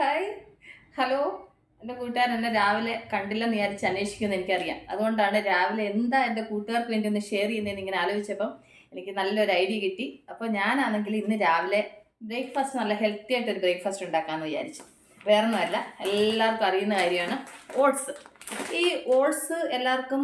Hi hello എന്റെ കൂട്ടുകാരൻ എന്നെ രാവിലെ കണ്ടില്ലെന്ന് വിചാരിച്ച് അന്വേഷിക്കുമെന്ന് എനിക്കറിയാം. അതുകൊണ്ടാണ് രാവിലെ എന്താ എന്റെ കൂട്ടുകാർക്ക് വേണ്ടി ഒന്ന് ഷെയർ ചെയ്യുന്നതെന്ന് ഇങ്ങനെ ആലോചിച്ചപ്പം എനിക്ക് നല്ലൊരു ഐഡിയ കിട്ടി. അപ്പോൾ ഞാനാണെങ്കിൽ ഇന്ന് രാവിലെ ബ്രേക്ക്ഫാസ്റ്റ് നല്ല ഹെൽത്തി ആയിട്ടൊരു ബ്രേക്ക്ഫാസ്റ്റ് ഉണ്ടാക്കാമെന്ന് വിചാരിച്ചു. വേറെ ഒന്നുമല്ല എല്ലാവർക്കും അറിയുന്ന കാര്യമാണ് ഓട്സ്. ഈ ഓട്സ് എല്ലാവർക്കും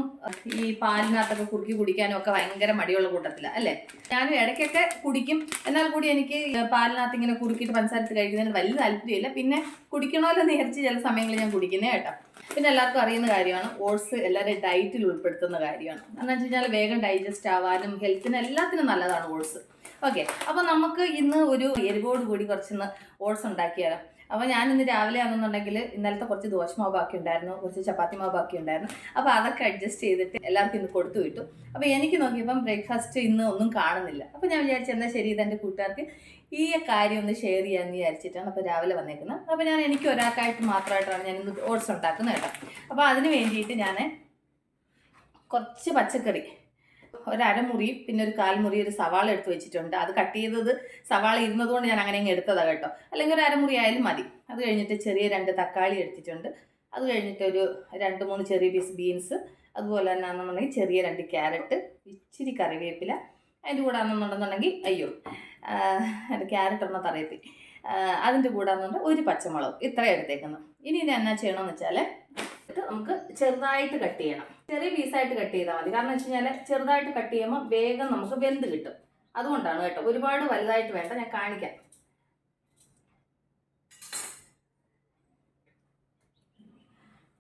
ഈ പാലിനകത്തൊക്കെ കുറുക്കി കുടിക്കാനും ഒക്കെ ഭയങ്കര മടിയുള്ള കൂട്ടത്തില അല്ലേ? ഞാനും ഇടയ്ക്കൊക്കെ കുടിക്കും. എന്നാൽ കൂടി എനിക്ക് പാലിനകത്ത് ഇങ്ങനെ കുറുക്കിയിട്ട് പഞ്ചസാരത്ത് കഴിക്കുന്നതിന് വലിയ താല്പര്യമില്ല. പിന്നെ കുടിക്കണമല്ലോ നേരിച്ച് ചില സമയങ്ങളിൽ ഞാൻ കുടിക്കുന്നേ കേട്ടോ. പിന്നെ എല്ലാവർക്കും അറിയുന്ന കാര്യമാണ് ഓട്സ് എല്ലാവരുടെ ഡയറ്റിൽ ഉൾപ്പെടുത്തുന്ന കാര്യമാണ്. എന്ന് വെച്ച് കഴിഞ്ഞാൽ വേഗം ഡൈജസ്റ്റ് ആവാനും ഹെൽത്തിന് എല്ലാത്തിനും നല്ലതാണ് ഓട്സ്. ഓക്കെ അപ്പോൾ നമുക്ക് ഇന്ന് ഒരു എരിവോട് കൂടി കുറച്ചൊന്ന് ഓട്സ് ഉണ്ടാക്കിയാലോ അപ്പോൾ ഞാൻ ഇന്ന് രാവിലെ ആണെന്നുണ്ടെങ്കിൽ ഇന്നലത്തെ കുറച്ച് ദോശമാവ് ബാക്കി ഉണ്ടായിരുന്നു കുറച്ച് ചപ്പാത്തി മാവ് ബാക്കി ഉണ്ടായിരുന്നു. അപ്പോൾ അതൊക്കെ അഡ്ജസ്റ്റ് ചെയ്തിട്ട് എല്ലാവർക്കും ഇന്ന് കൊടുത്തു വിട്ടു. അപ്പോൾ എനിക്ക് നോക്കിയപ്പം ബ്രേക്ക്ഫാസ്റ്റ് ഇന്ന് ഒന്നും കാണുന്നില്ല. അപ്പോൾ ഞാൻ വിചാരിച്ചു എന്നാൽ ശരി ഇതെന്റെ കൂട്ടുകാർക്ക് ഈ കാര്യം ഒന്ന് ഷെയർ ചെയ്യാമെന്ന് വിചാരിച്ചിട്ടാണ് അപ്പോൾ രാവിലെ വന്നേക്കുന്നത്. അപ്പോൾ ഞാൻ എനിക്ക് ഒരാൾക്കായിട്ട് മാത്രമായിട്ടാണ് ഞാൻ ഇന്ന് ഓട്സ് ഉണ്ടാക്കുന്നത് കേട്ടോ. അപ്പോൾ അതിന് വേണ്ടിയിട്ട് ഞാൻ കുറച്ച് പച്ചക്കറി ഒരമുറിയും പിന്നെ ഒരു കാൽമുറി ഒരു സവാള എടുത്ത് വെച്ചിട്ടുണ്ട്. അത് കട്ട് ചെയ്തത് സവാള ഇരുന്നതുകൊണ്ട് ഞാൻ അങ്ങനെ അങ്ങ് എടുത്തതാണ് കേട്ടോ. അല്ലെങ്കിൽ ഒരു അരമുറി ആയാലും മതി. അത് കഴിഞ്ഞിട്ട് ചെറിയ രണ്ട് തക്കാളി എടുത്തിട്ടുണ്ട്. അത് കഴിഞ്ഞിട്ട് ഒരു രണ്ട് മൂന്ന് ചെറിയ പീസ് ബീൻസ് അതുപോലെ തന്നെ ആണെന്നുണ്ടെങ്കിൽ ചെറിയ രണ്ട് ക്യാരറ്റ് ഇച്ചിരി കറിവേപ്പില അതിന്റെ കൂടെ ആണെന്നുണ്ടെന്നുണ്ടെങ്കിൽ അയ്യോ ക്യാരറ്റ് ഒന്നും തറയത്തി അതിന്റെ കൂടെ ആണെന്നുണ്ടെങ്കിൽ ഒരു പച്ചമുളക്. ഇത്രയും എടുത്തേക്കുന്നു ഇനി ഇത് എന്നാ ചെയ്യണമെന്ന് വെച്ചാൽ നമുക്ക് ചെറുതായിട്ട് കട്ട് ചെയ്യണം. ചെറിയ പീസായിട്ട് കട്ട് ചെയ്താൽ മതി. കാരണം വെച്ച് കഴിഞ്ഞാൽ ചെറുതായിട്ട് കട്ട് ചെയ്യുമ്പോൾ വേഗം നമുക്ക് വെന്ത് കിട്ടും. അതുകൊണ്ടാണ് കേട്ടോ. ഒരുപാട് വലുതായിട്ട് വേണ്ട. ഞാൻ കാണിക്കാം.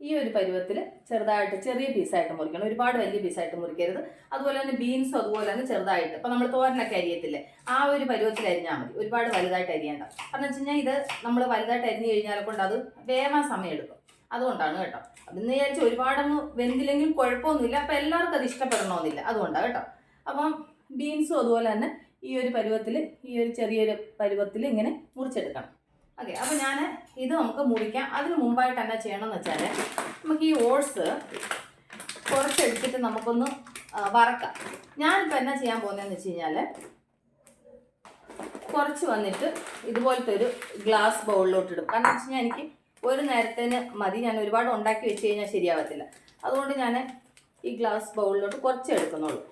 ഈ ഒരു പരുവത്തിൽ ചെറുതായിട്ട് ചെറിയ പീസായിട്ട് മുറിക്കണം. ഒരുപാട് വലിയ പീസായിട്ട് മുറിക്കരുത്. അതുപോലെ തന്നെ ബീൻസ് അതുപോലെ തന്നെ ചെറുതായിട്ട്. ഇപ്പം നമ്മൾ തോരനൊക്കെ അരിയത്തില്ലേ? ആ ഒരു പരുവത്തിൽ അരിഞ്ഞാൽ മതി. ഒരുപാട് വലുതായിട്ട് അരിയേണ്ട. കാരണം വെച്ച് കഴിഞ്ഞാൽ ഇത് നമ്മൾ വലുതായിട്ട് അരിഞ്ഞു കഴിഞ്ഞാൽ കൊണ്ട് അത് വേവാൻ സമയം എടുക്കും അതുകൊണ്ടാണ് കേട്ടോ. അതെന്ന് വിചാരിച്ച് ഒരുപാടങ്ങ് വെന്തില്ലെങ്കിൽ കുഴപ്പമൊന്നുമില്ല. അപ്പം എല്ലാവർക്കും അത് ഇഷ്ടപ്പെടണമെന്നില്ല അതുകൊണ്ടാണ് കേട്ടോ. അപ്പം ബീൻസും അതുപോലെ തന്നെ ഈ ഒരു പരുവത്തിൽ ഈ ഒരു ചെറിയൊരു പരുവത്തിൽ ഇങ്ങനെ മുറിച്ചെടുക്കണം. ഓക്കെ അപ്പോൾ ഞാൻ ഇത് നമുക്ക് മുറിക്കാം. അതിന് മുമ്പായിട്ട് എന്നാ ചെയ്യണമെന്ന് വെച്ചാൽ നമുക്ക് ഈ ഓട്സ് കുറച്ചെടുത്തിട്ട് നമുക്കൊന്ന് വറക്കാം. ഞാനിപ്പോൾ എന്നാ ചെയ്യാൻ പോകുന്നതെന്ന് വെച്ച് കഴിഞ്ഞാൽ കുറച്ച് വന്നിട്ട് ഇതുപോലത്തെ ഒരു ഗ്ലാസ് ബൗളിലോട്ട് ഇടും കാരണം വെച്ച് കഴിഞ്ഞാൽ എനിക്ക് ഒരു നേരത്തേന് മതി. ഞാൻ ഒരുപാട് ഉണ്ടാക്കി വെച്ച് കഴിഞ്ഞാൽ ശരിയാവത്തില്ല. അതുകൊണ്ട് ഞാൻ ഈ ഗ്ലാസ് ബൗളിലോട്ട് കുറച്ച് എടുക്കുന്നുള്ളൂ.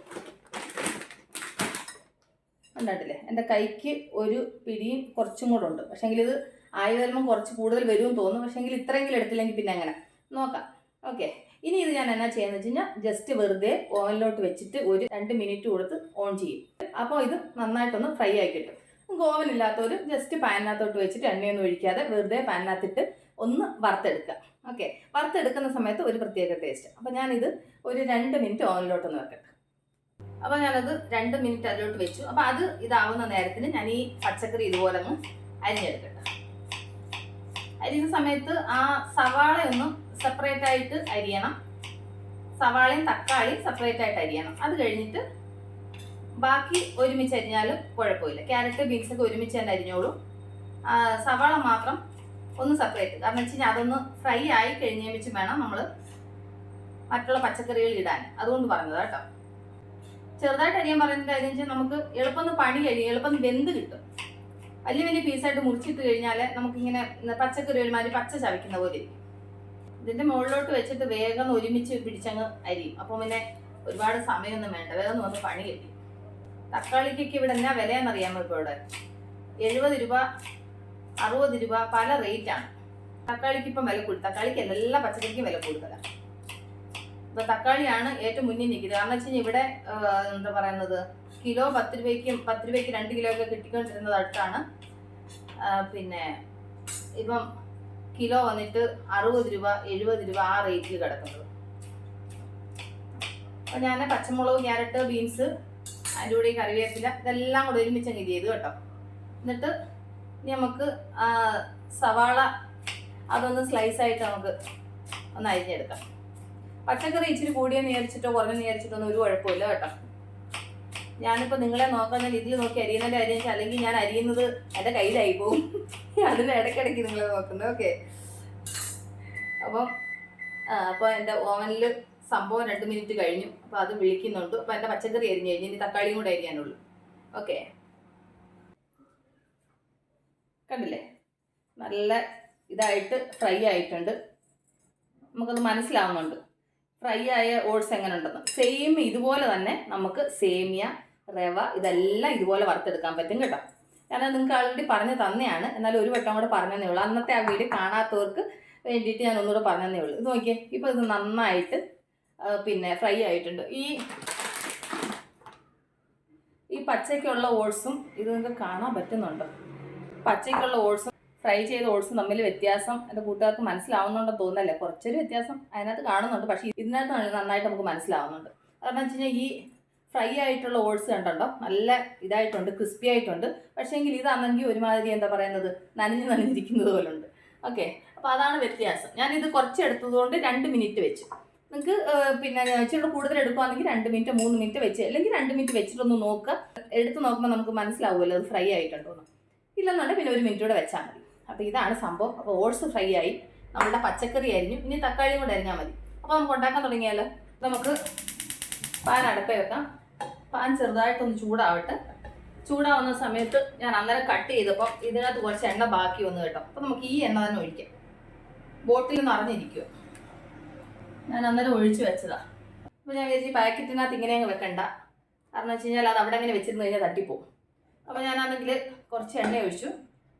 ഉണ്ടായിട്ടില്ലേ എന്റെ കൈക്ക് ഒരു പിടിയും കുറച്ചും കൂടെ ഉണ്ട്. പക്ഷേങ്കിൽ ഇത് ആയി വരുമ്പോൾ കുറച്ച് കൂടുതൽ വരുമെന്ന് തോന്നും. പക്ഷേങ്കിൽ ഇത്രയെങ്കിലും എടുത്തില്ലെങ്കിൽ പിന്നെ അങ്ങനെ. നോക്കാം. ഓക്കെ. ഇനി ഇത് ഞാൻ എന്നാ ചെയ്യാന്ന് വെച്ച് കഴിഞ്ഞാൽ ജസ്റ്റ് വെറുതെ ഓവനിലോട്ട് വെച്ചിട്ട് ഒരു രണ്ട് മിനിറ്റ് കൊടുത്ത് ഓൺ ചെയ്യും. അപ്പോൾ ഇത് നന്നായിട്ടൊന്ന് ഫ്രൈ ആയി കിട്ടും. ഓവൻ ജസ്റ്റ് പാനിനകത്തോട്ട് വെച്ചിട്ട് എണ്ണയൊന്നും ഒഴിക്കാതെ വെറുതെ പാനിനകത്തിട്ട് ഒന്ന് വറുത്തെടുക്കുക. ഓക്കെ വറുത്തെടുക്കുന്ന സമയത്ത് ഒരു പ്രത്യേക ടേസ്റ്റ് അപ്പോൾ ഞാനിത് ഒരു രണ്ട് മിനിറ്റ് ഓവനിലോട്ടൊന്ന് വെക്കട്ടെ. അപ്പോൾ ഞാനത് രണ്ട് മിനിറ്റ് അതിലോട്ട് വെച്ചു. അപ്പോൾ അത് ഇതാവുന്ന നേരത്തിന് ഞാൻ ഈ പച്ചക്കറി ഇതുപോലെ ഒന്ന് അരിഞ്ഞെടുക്കട്ടെ. അരിയുന്ന സമയത്ത് ആ സവാള ഒന്നും സെപ്പറേറ്റ് ആയിട്ട് അരിയണം. സവാളയും തക്കാളിയും സെപ്പറേറ്റ് ആയിട്ട് അരിയണം. അത് കഴിഞ്ഞിട്ട് ബാക്കി ഒരുമിച്ച് അരിഞ്ഞാലും കുഴപ്പമില്ല. ക്യാരറ്റ് ബീൻസൊക്കെ ഒരുമിച്ച് തന്നെ അരിഞ്ഞോളൂ. സവാള മാത്രം ഒന്ന് സെപ്പറേറ്റ് കാരണം വെച്ച് കഴിഞ്ഞാൽ അതൊന്ന് ഫ്രൈ ആയി കഴിഞ്ഞ വെച്ച് വേണം നമ്മൾ മറ്റുള്ള പച്ചക്കറികൾ ഇടാൻ. അതുകൊണ്ട് പറഞ്ഞത് കേട്ടോ. ചെറുതായിട്ട് അരിയാൻ പറയുന്നത് കാര്യം വെച്ചാൽ നമുക്ക് എളുപ്പം പണി കഴിയും എളുപ്പം വെന്ത് കിട്ടും. വലിയ വലിയ പീസായിട്ട് മുറിച്ചിട്ട് കഴിഞ്ഞാൽ നമുക്കിങ്ങനെ പച്ചക്കറി ഒരുമാതിരി പച്ച ചവയ്ക്കുന്ന പോലെ ഇരിക്കും. ഇതിന്റെ മുകളിലോട്ട് വെച്ചിട്ട് വേഗം ഒരുമിച്ച് പിടിച്ചങ്ങ് അരിയും. അപ്പം പിന്നെ ഒരുപാട് സമയമൊന്നും വേണ്ട. വേഗം വന്ന് പണി കിട്ടി തക്കാളിക്കൊക്കെ ഇവിടെ എന്നാ വിലയെന്നറിയാമോ ഇപ്പോൾ ഇവിടെ? എഴുപത് രൂപ അറുപത് രൂപ പല റേറ്റാണ് തക്കാളിക്ക് ഇപ്പം വില കൂടുതൽ തക്കാളിക്ക് എല്ലാ പച്ചക്കറിക്കും വില കൂടുതലാണ് ഇപ്പൊ തക്കാളിയാണ് ഏറ്റവും മുന്നിൽ നിൽക്കുന്നത്. കാരണം വെച്ച് ഇവിടെ എന്താ പറയുന്നത്? കിലോ പത്ത് രൂപയ്ക്ക് പത്ത് രൂപയ്ക്ക് രണ്ട് കിലോ ഒക്കെ കിട്ടിക്കൊണ്ടിരുന്നത് അടുത്താണ്. പിന്നെ ഇപ്പം കിലോ വന്നിട്ട് അറുപത് രൂപ എഴുപത് രൂപ ആ റേറ്റിൽ കിടക്കുന്നത്. അപ്പൊ ഞാൻ പച്ചമുളക് ക്യാരറ്റ് ബീൻസ് അതിന്റെ കൂടെ കറിവേപ്പില ഇതെല്ലാം കൂടെ ഒരുമിച്ച് അങ്ങ് ചെയ്തു കേട്ടോ. എന്നിട്ട് നമുക്ക് സവാള അതൊന്ന് സ്ലൈസ് ആയിട്ട് നമുക്ക് ഒന്ന് അരിഞ്ഞെടുക്കാം. പച്ചക്കറി ഇച്ചിരി കൂടിയ നേരിച്ചിട്ടോ കുറഞ്ഞ നേരിച്ചിട്ടോ ഒന്നും ഒരു കുഴപ്പമില്ല കേട്ടോ. ഞാനിപ്പോൾ നിങ്ങളെ നോക്കുന്ന രീതിയിൽ നോക്കി അരിയുന്നതിന്റെ വെച്ചാൽ അല്ലെങ്കിൽ ഞാൻ അരിയുന്നത് എന്റെ കയ്യിലായി പോകും അതിന് ഇടയ്ക്കിടയ്ക്ക് നിങ്ങളെ നോക്കുന്നത് ഓക്കെ. അപ്പം അപ്പോൾ എന്റെ ഓവനിൽ സംഭവം രണ്ട് മിനിറ്റ് കഴിഞ്ഞു. അപ്പോൾ അത് വിളിക്കുന്നുണ്ട്. അപ്പോൾ എന്റെ പച്ചക്കറി അരിഞ്ഞു കഴിഞ്ഞ് ഇനി തക്കാളിയും കൂടെ അരിയാനുള്ളൂ. ഓക്കെ. കണ്ടില്ലേ? നല്ല ഇതായിട്ട് ഫ്രൈ ആയിട്ടുണ്ട്. നമുക്കത് മനസ്സിലാവുന്നുണ്ട്. ഫ്രൈ ആയ ഓട്സ് എങ്ങനെ ഉണ്ടെന്ന് സെയിം ഇതുപോലെ തന്നെ നമുക്ക് സേമിയ റവ ഇതെല്ലാം ഇതുപോലെ വറുത്തെടുക്കാൻ പറ്റും കേട്ടോ. കാരണം നിങ്ങൾക്ക് ആൾറെഡി പറഞ്ഞു തന്നെയാണ്. എന്നാലും ഒരു വട്ടം കൂടെ പറഞ്ഞതേ ഉള്ളൂ. അന്നത്തെ ആ വീഡിയോ കാണാത്തവർക്ക് വേണ്ടിയിട്ട് ഞാൻ ഒന്നുകൂടെ പറഞ്ഞതേ ഉള്ളൂ. ഇത് നോക്കിയേ ഇപ്പോൾ ഇത് നന്നായിട്ട് പിന്നെ ഫ്രൈ ആയിട്ടുണ്ട്. ഈ ഈ പച്ചയ്ക്കുള്ള ഓട്സും ഇത് നിങ്ങൾക്ക് കാണാൻ പറ്റുന്നുണ്ട്. പച്ചയ്ക്കുള്ള ഓട്സും ഫ്രൈ ചെയ്ത ഓട്സും തമ്മിൽ വ്യത്യാസം എന്റെ കൂട്ടുകാർക്ക് മനസ്സിലാവുന്നുണ്ടെന്ന് തോന്നുന്നല്ലേ കുറച്ചൊരു വ്യത്യാസം അതിനകത്ത് കാണുന്നുണ്ട്. പക്ഷേ ഇതിനകത്ത് നന്നായിട്ട് നമുക്ക് മനസ്സിലാവുന്നുണ്ട്. കാരണം വെച്ച് കഴിഞ്ഞാൽ ഈ ഫ്രൈ ആയിട്ടുള്ള ഓട്സ് കണ്ടുണ്ടോ നല്ല ഇതായിട്ടുണ്ട് ക്രിസ്പി ആയിട്ടുണ്ട്. പക്ഷേ എങ്കിൽ ഇതാണെങ്കിൽ ഒരുമാതിരി എന്താ പറയുന്നത് നനഞ്ഞ് നനഞ്ഞിരിക്കുന്നത് ഉണ്ട് ഓക്കെ അപ്പോൾ അതാണ് വ്യത്യാസം. ഞാനിത് കുറച്ച് എടുത്തതുകൊണ്ട് രണ്ട് മിനിറ്റ് വെച്ചു. നിങ്ങൾക്ക് പിന്നെ ഇച്ചിരി കൂടുതൽ എടുക്കുകയാണെങ്കിൽ രണ്ട് മിനിറ്റ് മൂന്ന് മിനിറ്റ് വെച്ച്. അല്ലെങ്കിൽ രണ്ട് മിനിറ്റ് വെച്ചിട്ടൊന്ന് നോക്കുക എടുത്ത് നോക്കുമ്പോൾ നമുക്ക് മനസ്സിലാവുമല്ലോ അത് ഫ്രൈ ആയിട്ടുണ്ടോ എന്ന് ഇല്ലെന്നുണ്ടെങ്കിൽ പിന്നെ ഒരു മിനിറ്റ് കൂടെ വെച്ചാൽ മതി. അപ്പോൾ ഇതാണ് സംഭവം. അപ്പോൾ ഓട്സ് ഫ്രൈ ആയി. നമ്മുടെ പച്ചക്കറി അരിഞ്ഞു. ഇനി തക്കാളിയും കൂടെ അരിഞ്ഞാൽ മതി. അപ്പോൾ നമുക്ക് ഉണ്ടാക്കാൻ തുടങ്ങിയാൽ നമുക്ക് പാൻ അടുപ്പേ വെക്കാം. പാൻ ചെറുതായിട്ടൊന്ന് ചൂടാവട്ടെ. ചൂടാവുന്ന സമയത്ത് ഞാൻ അന്നേരം കട്ട് ചെയ്തപ്പോൾ ഇതിനകത്ത് കുറച്ച് എണ്ണ ബാക്കി വന്നു കേട്ടോ. അപ്പോൾ നമുക്ക് ഈ എണ്ണ തന്നെ ഒഴിക്കാം. ബോട്ടിൽ നിറഞ്ഞിരിക്കുക. ഞാൻ അന്നേരം ഒഴിച്ചു വെച്ചതാ. അപ്പോൾ ഞാൻ വിചാരിച്ചു പാക്കറ്റിനകത്ത് ഇങ്ങനെ അങ്ങ് വെക്കണ്ട. കാരണം വെച്ച് കഴിഞ്ഞാൽ അത് അവിടെ അങ്ങനെ വെച്ചിരുന്ന് കഴിഞ്ഞാൽ തട്ടിപ്പോവും. അപ്പോൾ ഞാനാണെങ്കിൽ കുറച്ച് എണ്ണ ഒഴിച്ചു.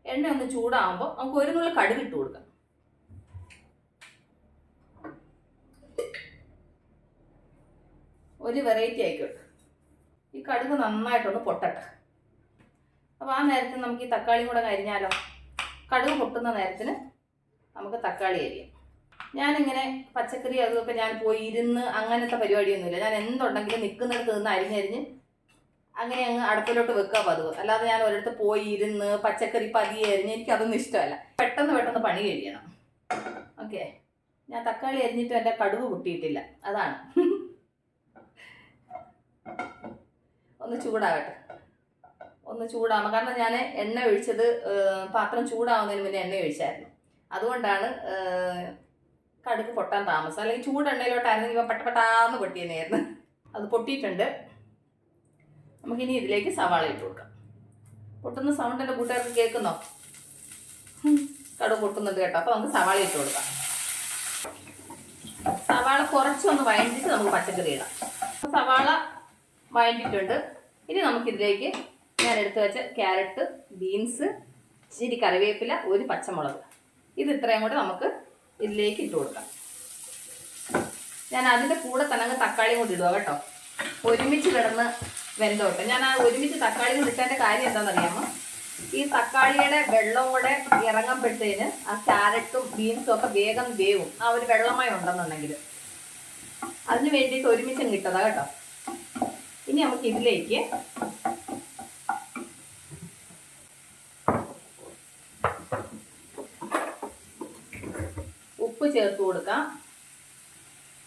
എണ്ണ ഒന്ന് ചൂടാകുമ്പോൾ നമുക്ക് ഒരു നുള്ളി കടുക് ഇട്ട് കൊടുക്കാം. ഒരു വെറൈറ്റി ആയിക്കോട്ടെ. ഈ കടുക് നന്നായിട്ടൊന്ന് പൊട്ടട്ടെ. അപ്പോൾ ആ നേരത്തിന് നമുക്ക് ഈ തക്കാളിയും കൂടെ കരിഞ്ഞാലോ? കടുക് പൊട്ടുന്ന നേരത്തിന് നമുക്ക് തക്കാളി അരിയാം ഞാനിങ്ങനെ പച്ചക്കറി അതൊക്കെ ഞാൻ പോയി ഇരുന്ന് അങ്ങനത്തെ പരിപാടിയൊന്നുമില്ല. ഞാൻ എന്തുണ്ടെങ്കിലും നിൽക്കുന്നിടത്ത് നിന്ന് അരിഞ്ഞരിഞ്ഞ് അങ്ങനെ അങ്ങ് അടുപ്പിലോട്ട് വെക്കുക പതിവ്. അല്ലാതെ ഞാൻ ഒരിടത്ത് പോയി ഇരുന്ന് പച്ചക്കറി പതിയെ അരിഞ്ഞ് എനിക്ക് അതൊന്നും ഇഷ്ടമല്ല. പെട്ടെന്ന് പെട്ടെന്ന് പണി കഴിയണം. ഓക്കെ. ഞാൻ തക്കാളി അരിഞ്ഞിട്ട് എന്റെ കടുവ് പൊട്ടിയിട്ടില്ല. അതാണ്. ഒന്ന് ചൂടാകട്ടെ. ഒന്ന് ചൂടാവണം. കാരണം ഞാൻ എണ്ണ ഒഴിച്ചത് പാത്രം ചൂടാവുന്നതിന് മുന്നേ എണ്ണ ഒഴിച്ചായിരുന്നു. അതുകൊണ്ടാണ് കടുക്ക് പൊട്ടാൻ താമസം. അല്ലെങ്കിൽ ചൂടെണ്ണയിലോട്ടായിരുന്നെങ്കിൽ ഇപ്പം പെട്ടപ്പെട്ടാന്ന് പൊട്ടിയെന്നായിരുന്നു അത് പൊട്ടിയിട്ടുണ്ട്. നമുക്കിനി ഇതിലേക്ക് സവാള ഇട്ട് കൊടുക്കാം. പൊട്ടുന്ന സൗണ്ട് എന്റെ കൂട്ടുകാർക്ക് കേൾക്കുന്നോ? കടു പൊട്ടുന്നുണ്ട് കേട്ടോ. അപ്പോൾ നമുക്ക് സവാള ഇട്ട് കൊടുക്കാം. സവാള കുറച്ചൊന്ന് വഴണ്ടിട്ട് നമുക്ക് പച്ചക്കറി ഇടാം. സവാള വഴണ്ടിട്ടുണ്ട് ഇനി നമുക്കിതിലേക്ക് ഞാൻ എടുത്തു വെച്ച ക്യാരറ്റ് ബീൻസ് ഇച്ചിരി കറിവേപ്പില ഒരു പച്ചമുളക്. ഇത് ഇത്രയും കൂടെ നമുക്ക് ഇതിലേക്ക് ഇട്ട് കൊടുക്കാം. ഞാൻ അതിന്റെ കൂടെ തന്നെ തക്കാളിയും കൂടി ഇടുക കേട്ടോ. ഒരുമിച്ച് കിടന്ന് വെന്തോട്ടെ ഞാൻ ആ ഒരുമിച്ച് തക്കാളി ഇട്ടതിന്റെ കാര്യം എന്താണെന്നറിയാമോ? ഈ തക്കാളിയുടെ വെള്ളം കൂടെ ഇറങ്ങുമ്പോഴത്തേന് ആ ക്യാരറ്റും ബീൻസും ഒക്കെ വേഗം വേവും. ആ ഒരു വെള്ളമായി ഉണ്ടെന്നുണ്ടെങ്കിൽ. അതിന് വേണ്ടിയിട്ട് ഒരുമിച്ച് കിട്ടതാ കേട്ടോ. ഇനി നമുക്ക് ഇതിലേക്ക് ഉപ്പ് ചേർത്ത് കൊടുക്കാം.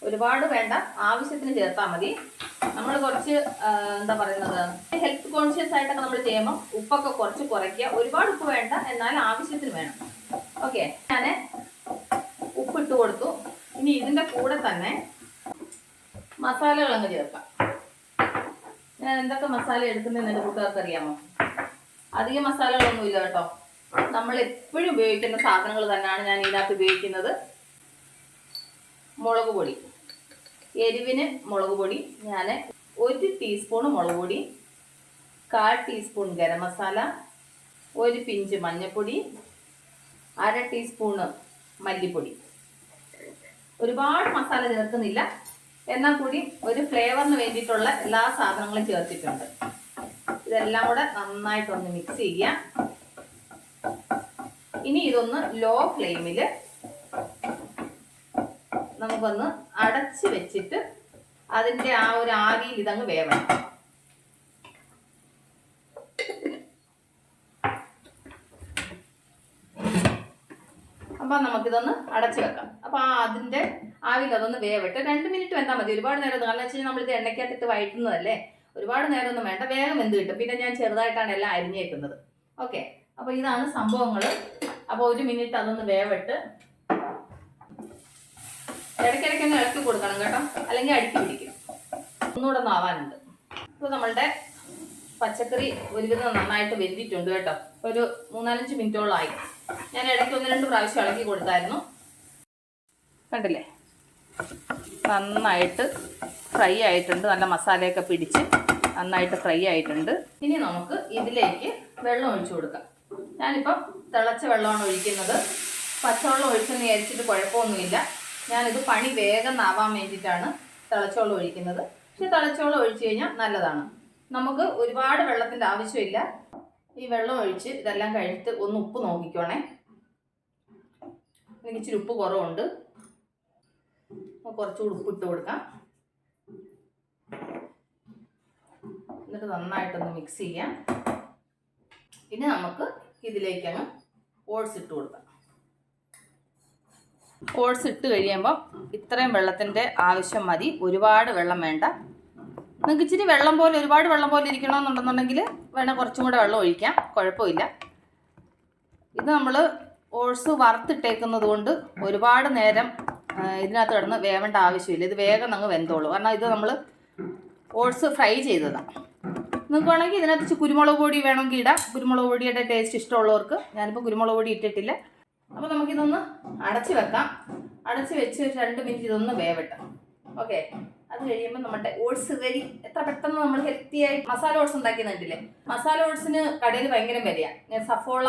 ഒരുപാട് വേണ്ട. ആവശ്യത്തിന് ചേർത്താൽ മതി. നമ്മൾ കുറച്ച് എന്താ പറയുന്നത് ഹെൽത്ത് കോൺഷ്യസ് ആയിട്ടൊക്കെ നമ്മൾ ചെയ്യുമ്പോൾ ഉപ്പൊക്കെ കുറച്ച് കുറയ്ക്കുക. ഒരുപാട് ഉപ്പ് വേണ്ട എന്നാൽ ആവശ്യത്തിന് വേണം. ഓക്കെ ഞാൻ ഉപ്പിട്ട് കൊടുത്തു. ഇനി ഇതിന്റെ കൂടെ തന്നെ മസാലകൾ അങ്ങ് ചേർക്കാം. ഞാൻ എന്തൊക്കെ മസാല എടുക്കുന്നതെന്ന് എന്റെ കൂട്ടുകാർക്ക് അറിയാമോ? അധികം മസാലകളൊന്നുമില്ല കേട്ടോ. നമ്മൾ എപ്പോഴും ഉപയോഗിക്കുന്ന സാധനങ്ങൾ തന്നെയാണ് ഞാൻ ഇതിനകത്ത് ഉപയോഗിക്കുന്നത്. മുളക് പൊടി. എരിവിന് മുളക് പൊടി ഞാൻ ഒരു ടീസ്പൂൺ മുളക് പൊടി കാൽ ടീസ്പൂൺ ഗരം മസാല ഒരു പിഞ്ച് മഞ്ഞൾപ്പൊടി അര ടീസ്പൂണ് മല്ലിപ്പൊടി. ഒരുപാട് മസാല ചേർക്കുന്നില്ല. എന്നാൽ കൂടി ഒരു ഫ്ലേവറിന് വേണ്ടിയിട്ടുള്ള എല്ലാ സാധനങ്ങളും ചേർത്തിട്ടുണ്ട്. ഇതെല്ലാം കൂടെ നന്നായിട്ടൊന്ന് മിക്സ് ചെയ്യുക. ഇനി ഇതൊന്ന് ലോ ഫ്ലെയിമിൽ നമുക്കൊന്ന് അടച്ച് വെച്ചിട്ട് അതിന്റെ ആ ഒരു ആവിയിൽ ഇതങ്ങ് വേവണം. അപ്പം നമുക്കിതൊന്ന് അടച്ച് വെക്കാം. അപ്പോൾ ആ അതിന്റെ ആവിയിൽ അതൊന്ന് വേവിട്ട് രണ്ട് മിനിറ്റ് വെന്താൽ മതി. ഒരുപാട് നേരം കാരണം വെച്ച് കഴിഞ്ഞാൽ നമ്മളിത് എണ്ണയ്ക്കകത്തിട്ട് വഴറ്റുന്നതല്ലേ ഒരുപാട് നേരം ഒന്നും വേണ്ട. വേഗം എന്ത് കിട്ടും. പിന്നെ ഞാൻ ചെറുതായിട്ടാണ് എല്ലാം അരിഞ്ഞേക്കുന്നത്. ഓക്കെ. അപ്പോൾ ഇതാണ് സംഭവങ്ങൾ അപ്പോൾ ഒരു മിനിറ്റ് അതൊന്ന് വേവട്ട് ഇടയ്ക്കിടയ്ക്ക് ഒന്ന് ഇളക്കി കൊടുക്കണം കേട്ടോ. അല്ലെങ്കിൽ അടുക്കി പിടിക്കും. ഒന്നുകൂടെ ഒന്ന് ആവാനുണ്ട്. ഇപ്പോൾ നമ്മളുടെ പച്ചക്കറി ഒരുവിധം നന്നായിട്ട് വെന്തിട്ടുണ്ട് കേട്ടോ. ഒരു മൂന്നാലഞ്ച് മിനിറ്റോളമായി ഞാൻ ഇടയ്ക്ക് ഒന്ന് രണ്ട് പ്രാവശ്യം ഇളക്കി കൊടുത്തായിരുന്നു. കണ്ടില്ലേ? നന്നായിട്ട് ഫ്രൈ ആയിട്ടുണ്ട്. നല്ല മസാലയൊക്കെ പിടിച്ച് നന്നായിട്ട് ഫ്രൈ ആയിട്ടുണ്ട്. ഇനി നമുക്ക് ഇതിലേക്ക് വെള്ളം ഒഴിച്ചു കൊടുക്കാം. ഞാനിപ്പം തിളച്ച വെള്ളമാണ് ഒഴിക്കുന്നത്. പച്ചവെള്ളം ഒഴിച്ചെന്ന് വിചാരിച്ചിട്ട് കുഴപ്പമൊന്നുമില്ല. ഞാനിത് പണി വേഗം ആവാൻ വേണ്ടിയിട്ടാണ് തിളച്ചോളം ഒഴിക്കുന്നത്. പക്ഷെ തിളച്ചോളം ഒഴിച്ചു കഴിഞ്ഞാൽ നല്ലതാണ്. നമുക്ക് ഒരുപാട് വെള്ളത്തിന്റെ ആവശ്യമില്ല. ഈ വെള്ളം ഒഴിച്ച് ഇതെല്ലാം കഴിഞ്ഞിട്ട് ഒന്ന് ഉപ്പ് നോക്കിക്കോണേ. എനിക്ക് ഇച്ചിരി ഉപ്പ് കുറവുണ്ട്. കുറച്ചുകൂടി ഉപ്പ് ഇട്ട് കൊടുക്കാം. എന്നിട്ട് നന്നായിട്ടൊന്ന് മിക്സ് ചെയ്യാം. പിന്നെ നമുക്ക് ഇതിലേക്ക് അങ്ങ് ഓട്സ് ഇട്ട് കൊടുക്കാം. ഓട്സ് ഇട്ട് കഴിയുമ്പോൾ ഇത്രയും വെള്ളത്തിന്റെ ആവശ്യം മതി. ഒരുപാട് വെള്ളം വേണ്ട. നിങ്ങൾക്ക് ഇച്ചിരി വെള്ളം പോലെ ഒരുപാട് വെള്ളം പോലെ ഇരിക്കണമെന്നുണ്ടെന്നുണ്ടെങ്കിൽ വേണേൽ കുറച്ചും കൂടെ വെള്ളം ഒഴിക്കാം. കുഴപ്പമില്ല. ഇത് നമ്മൾ ഓട്സ് വറുത്തിട്ടേക്കുന്നത് കൊണ്ട് ഒരുപാട് നേരം ഇതിനകത്ത് കിടന്ന് വേവേണ്ട ആവശ്യമില്ല. ഇത് വേഗം അങ്ങ് വെന്തോളൂ. കാരണം ഇത് നമ്മൾ ഓട്സ് ഫ്രൈ ചെയ്തതാണ് നിങ്ങൾക്ക് വേണമെങ്കിൽ ഇതിനകത്ത് കുരുമുളക് പൊടി വേണമെങ്കിൽ ഇടാം. കുരുമുളക് പൊടിയുടെ ടേസ്റ്റ് ഇഷ്ടമുള്ളവർക്ക് ഞാനിപ്പോൾ കുരുമുളക് പൊടി ഇട്ടിട്ടില്ല. അപ്പോൾ നമുക്കിതൊന്ന് അടച്ച് വെക്കാം. അടച്ച് വെച്ച് രണ്ട് മിനിറ്റ് ഇതൊന്ന് വേവട്ടെ. ഓക്കെ. അത് കഴിയുമ്പോൾ നമ്മുടെ ഓട്സ് റെഡി എത്ര പെട്ടെന്ന് നമ്മൾ ഹെൽത്തി ആയി മസാല ഓട്സ് ഉണ്ടാക്കിയെന്നിട്ടില്ലേ? മസാല ഓട്സിന് കടയിൽ ഭയങ്കര വിലയാണ് സഫോള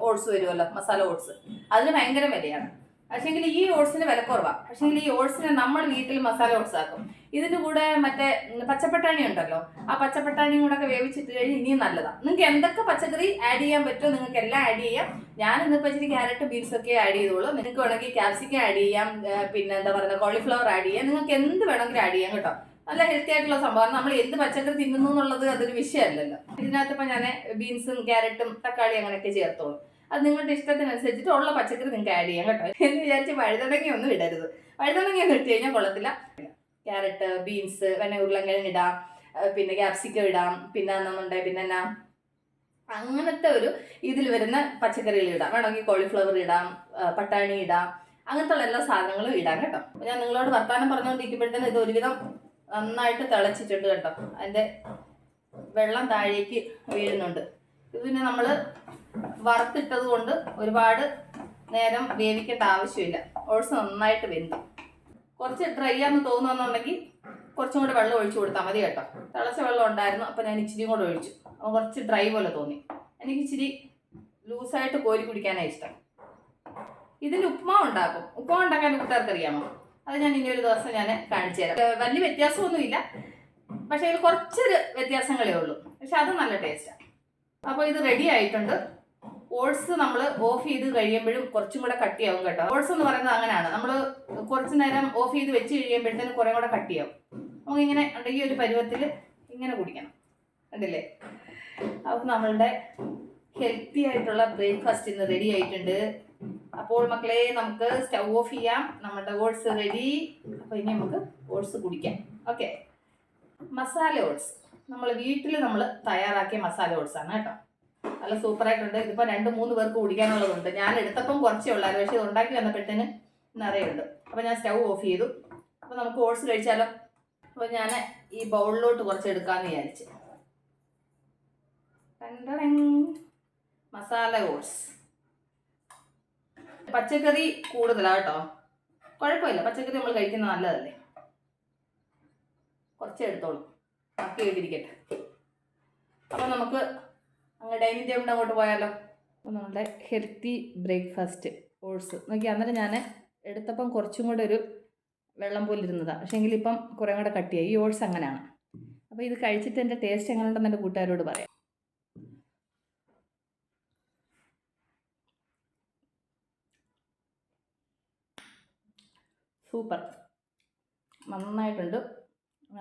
ഓട്സ് വരുമല്ലോ മസാല ഓട്സ്. അതിന് ഭയങ്കര വിലയാണ്. പക്ഷേങ്കിൽ ഈ ഓട്സിന് വില കുറവാണ് പക്ഷേങ്കിൽ ഈ ഓട്സിനെ നമ്മൾ വീട്ടിൽ മസാല ഓട്സ് ആക്കും. ഇതിന്റെ കൂടെ മറ്റേ പച്ചപ്പട്ടാണി ഉണ്ടല്ലോ ആ പച്ചപ്പട്ടാണിയും കൂടെ ഒക്കെ വേവിച്ചിട്ട് കഴിഞ്ഞ് ഇനിയും നല്ലതാണ് നിങ്ങൾക്ക് എന്തൊക്കെ പച്ചക്കറി ആഡ് ചെയ്യാൻ പറ്റുമോ നിങ്ങൾക്ക് എല്ലാം ആഡ് ചെയ്യാം. ഞാൻ ഇന്നിപ്പോൾ ഇച്ചിരി ക്യാരറ്റ് ബീൻസ് ഒക്കെ ആഡ് ചെയ്തോളൂ നിങ്ങൾക്ക് വേണമെങ്കിൽ ക്യാപ്സിക്കം ആഡ് ചെയ്യാം പിന്നെ എന്താ പറയുക കോളിഫ്ലവർ ആഡ് ചെയ്യാം. നിങ്ങൾക്ക് എന്ത് വേണമെങ്കിലും ആഡ് ചെയ്യാം കേട്ടോ. നല്ല ഹെൽത്തി ആയിട്ടുള്ള സംഭവം നമ്മൾ എന്ത് പച്ചക്കറി തിന്നുന്നു അതൊരു വിഷയമല്ലല്ലോ. ഇതിനകത്ത് ഇപ്പം ഞാൻ ബീൻസും ക്യാരറ്റും തക്കാളി അങ്ങനെയൊക്കെ ചേർത്തോളൂ. അത് നിങ്ങളുടെ ഇഷ്ടത്തിനനുസരിച്ചിട്ട് ഉള്ള പച്ചക്കറി നിങ്ങൾക്ക് ആഡ് ചെയ്യാം കേട്ടോ. എന്ന് വിചാരിച്ച് വഴുതടങ്ങി ഒന്നും ഇടരുത്. വഴുതടങ്ങി ഒന്നും ഇട്ട് കഴിഞ്ഞാൽ കൊള്ളത്തില്ല. ക്യാരറ്റ് ബീൻസ് പിന്നെ ഉരുളങ്കിഴങ്ങ് ഇടാം. പിന്നെ ക്യാപ്സിക്കം ഇടാം. പിന്നെ എന്നുണ്ടെങ്കിൽ പിന്നെ എന്നാ? അങ്ങനത്തെ ഒരു ഇതിൽ വരുന്ന പച്ചക്കറികൾ ഇടാം. വേണമെങ്കിൽ കോളിഫ്ലവർ ഇടാം പട്ടാണി ഇടാം. അങ്ങനത്തെ എല്ലാ സാധനങ്ങളും ഇടാം കേട്ടോ. ഞാൻ നിങ്ങളോട് വർത്താനം പറഞ്ഞുകൊണ്ടിരിക്കുമ്പോഴത്തേന് ഇത് ഒരുവിധം നന്നായിട്ട് തിളച്ചിട്ടുണ്ട് കേട്ടോ. അതിന്റെ വെള്ളം താഴേക്ക് വീഴുന്നുണ്ട്. ഇത് പിന്നെ നമ്മൾ വറുത്തിട്ടത് കൊണ്ട് ഒരുപാട് നേരം വേവിക്കേണ്ട ആവശ്യമില്ല. ഓട്സ് നന്നായിട്ട് വെന്തു. കുറച്ച് ഡ്രൈ ആണെന്ന് തോന്നുന്നുണ്ടെങ്കിൽ കുറച്ചും കൂടി വെള്ളം ഒഴിച്ചു കൊടുത്താൽ മതി കേട്ടോ. തിളച്ച വെള്ളം ഉണ്ടായിരുന്നു അപ്പോൾ ഞാൻ ഇച്ചിരി കൂടെ ഒഴിച്ചു. അപ്പോൾ കുറച്ച് ഡ്രൈ പോലെ തോന്നി. എനിക്ക് ഇച്ചിരി ലൂസായിട്ട് കോരി കുടിക്കാനാണ് ഇഷ്ടം. ഇതിൽ ഉപ്മാ ഉണ്ടാക്കും. ഉപ്മാവ് ഉണ്ടാക്കാൻ കൂട്ടുകാർക്ക് അറിയാമോ അത് ഞാൻ ഇനി ഒരു ദിവസം ഞാൻ കാണിച്ചു തരാം. വലിയ വ്യത്യാസമൊന്നുമില്ല. പക്ഷേ അതിൽ കുറച്ചൊരു വ്യത്യാസങ്ങളേ ഉള്ളൂ. പക്ഷെ അത് നല്ല ടേസ്റ്റാണ് അപ്പോൾ ഇത് റെഡി ആയിട്ടുണ്ട്. ഓട്സ് നമ്മൾ ഓഫ് ചെയ്ത് കഴിയുമ്പോഴും കുറച്ചും കൂടെ കട്ടിയാവും കേട്ടോ. ഓട്സ് എന്ന് പറയുന്നത് അങ്ങനെയാണ്. നമ്മൾ കുറച്ചു നേരം ഓഫ് ചെയ്ത് വെച്ച് കഴിയുമ്പോഴത്തേന് കുറേ കൂടെ കട്ടിയാവും. നമുക്ക് ഇങ്ങനെ ഉണ്ടെങ്കിൽ ഒരു പരുവത്തിൽ ഇങ്ങനെ കുടിക്കണം. കണ്ടില്ലേ? അപ്പോൾ നമ്മളുടെ ഹെൽത്തി ആയിട്ടുള്ള ബ്രേക്ക്ഫാസ്റ്റ് ഇന്ന് റെഡി ആയിട്ടുണ്ട്. അപ്പോൾ മക്കളെ നമുക്ക് സ്റ്റൗ ഓഫ് ചെയ്യാം. നമ്മുടെ ഓട്സ് റെഡി അപ്പോൾ ഇനി നമുക്ക് ഓട്സ് കുടിക്കാം. Okay masala oats. നമ്മൾ വീട്ടിൽ നമ്മൾ തയ്യാറാക്കിയ മസാല ഓട്സ് ആണ് കേട്ടോ. നല്ല സൂപ്പറായിട്ടുണ്ട്. ഇതിപ്പോൾ രണ്ട് മൂന്ന് പേർക്ക് കുടിക്കാനുള്ളതുണ്ട്. ഞാൻ എടുത്തപ്പം കുറച്ചേ ഉള്ളായിരുന്നു. പക്ഷേ ഇത് ഉണ്ടാക്കി വന്നപ്പോഴത്തേന് നിറയുണ്ട് അപ്പോൾ ഞാൻ സ്റ്റൗ ഓഫ് ചെയ്തു. അപ്പോൾ നമുക്ക് ഓട്സ് കഴിച്ചാലോ? അപ്പോൾ ഞാൻ ഈ ബൗളിലോട്ട് കുറച്ച് എടുക്കാമെന്ന് വിചാരിച്ചു. മസാല ഓട്സ്. പച്ചക്കറി കൂടുതലാണ് കേട്ടോ? കുഴപ്പമില്ല. പച്ചക്കറി നമ്മൾ കഴിക്കുന്നത് നല്ലതല്ലേ? കുറച്ച് എടുത്തോളൂ. ബാക്കി കേട്ടിരിക്കട്ടെ അപ്പോൾ നമുക്ക് അങ്ങ് ഡൈനിങ് ടേബിളിന്റെ അങ്ങോട്ട് പോയാലോ? അപ്പോൾ നമ്മുടെ ഹെൽത്തി ബ്രേക്ക്ഫാസ്റ്റ് ഓട്സ് നോക്കി അന്നേരം ഞാൻ എടുത്തപ്പം കുറച്ചും കൂടെ ഒരു വെള്ളം പോലെ ഇരുന്നതാണ് പക്ഷേ എങ്കിൽ ഇപ്പം കുറേ കൂടെ കട്ടിയായി. ഈ ഓട്സ് അങ്ങനെയാണ് അപ്പോൾ ഇത് കഴിച്ചിട്ട് എന്റെ ടേസ്റ്റ് എങ്ങനെ ഉണ്ടെന്ന് എന്റെ കൂട്ടുകാരോട് പറയാം. സൂപ്പർ. നന്നായിട്ടുണ്ട്.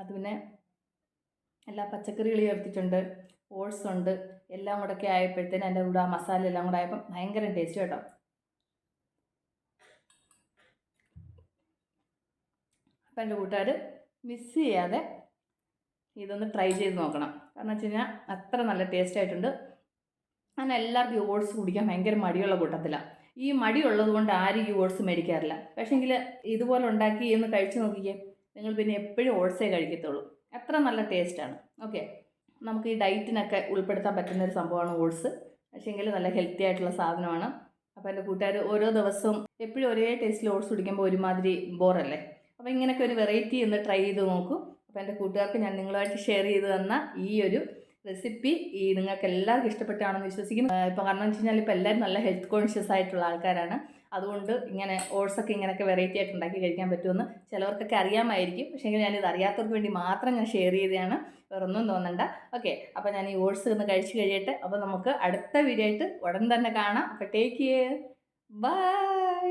അത് പിന്നെ എല്ലാ പച്ചക്കറികളും ചേർത്തിട്ടുണ്ട്. ഓട്സ് ഉണ്ട്. എല്ലാം കൂടെ ഒക്കെ ആയപ്പോഴത്തേന് എന്റെ കൂടെ ആ മസാല എല്ലാം കൂടെ ആയപ്പം ഭയങ്കര ടേസ്റ്റ് കേട്ടോ. അപ്പം എന്റെ കൂട്ടുകാർ മിസ് ചെയ്യാതെ ഇതൊന്ന് ട്രൈ ചെയ്ത് നോക്കണം. കാരണം വെച്ച് കഴിഞ്ഞാൽ അത്ര നല്ല ടേസ്റ്റ് ആയിട്ടുണ്ട്. അങ്ങനെ എല്ലാവർക്കും ഓട്സ് കുടിക്കാൻ ഭയങ്കര മടിയുള്ള കൂട്ടത്തിലാണ് ഈ മടിയുള്ളത് കൊണ്ട് ആരും ഈ ഓട്സ് മേടിക്കാറില്ല. പക്ഷേങ്കിൽ ഇതുപോലെ ഉണ്ടാക്കി ഒന്ന് കഴിച്ചു നോക്കിക്കേ നിങ്ങൾ പിന്നെ എപ്പോഴും ഓട്സേ കഴിക്കത്തുള്ളൂ. അത്ര നല്ല ടേസ്റ്റാണ് ഓക്കെ നമുക്ക് ഈ ഡയറ്റിനൊക്കെ ഉൾപ്പെടുത്താൻ പറ്റുന്ന ഒരു സംഭവമാണ് ഓട്സ്. പക്ഷേങ്കിൽ നല്ല ഹെൽത്തി ആയിട്ടുള്ള സാധനമാണ്. അപ്പോൾ എന്റെ കൂട്ടുകാർ ഓരോ ദിവസവും എപ്പോഴും ഒരേ ടേസ്റ്റിൽ ഓട്സ് കുടിക്കുമ്പോൾ ഒരുമാതിരി ബോറല്ലേ? അപ്പോൾ ഇങ്ങനെയൊക്കെ ഒരു വെറൈറ്റി ഒന്ന് ട്രൈ ചെയ്ത് നോക്കൂ. അപ്പോൾ എന്റെ കൂട്ടുകാർക്ക് ഞാൻ നിങ്ങളുമായിട്ട് ഷെയർ ചെയ്ത് തന്ന ഈ ഒരു റെസിപ്പി ഈ നിങ്ങൾക്ക് എല്ലാവർക്കും ഇഷ്ടപ്പെട്ടാണെന്ന് വിശ്വസിക്കുന്നു. ഇപ്പോൾ കാരണം വെച്ച് കഴിഞ്ഞാൽ ഇപ്പോൾ എല്ലാവരും നല്ല ഹെൽത്ത് കോൺഷ്യസ് ആയിട്ടുള്ള ആൾക്കാരാണ്. അതുകൊണ്ട് ഇങ്ങനെ ഓട്സൊക്കെ ഇങ്ങനെയൊക്കെ വെറൈറ്റി ആയിട്ട് ഉണ്ടാക്കി കഴിക്കാൻ പറ്റുമെന്ന് ചിലവർക്കൊക്കെ അറിയാമായിരിക്കും. പക്ഷേ ഞാനിത് അറിയാത്തവർക്ക് വേണ്ടി മാത്രം ഞാൻ ഷെയർ ചെയ്തതാണ്. വേറൊന്നും തോന്നണ്ട. ഓക്കെ അപ്പോൾ ഞാൻ ഈ ഓട്സ് ഒന്ന് കഴിച്ച് കഴിയട്ടെ. അപ്പോൾ നമുക്ക് അടുത്ത വീഡിയോ ആയിട്ട് ഉടൻ തന്നെ കാണാം. അപ്പോൾ ടേക്ക് കെയർ ബൈ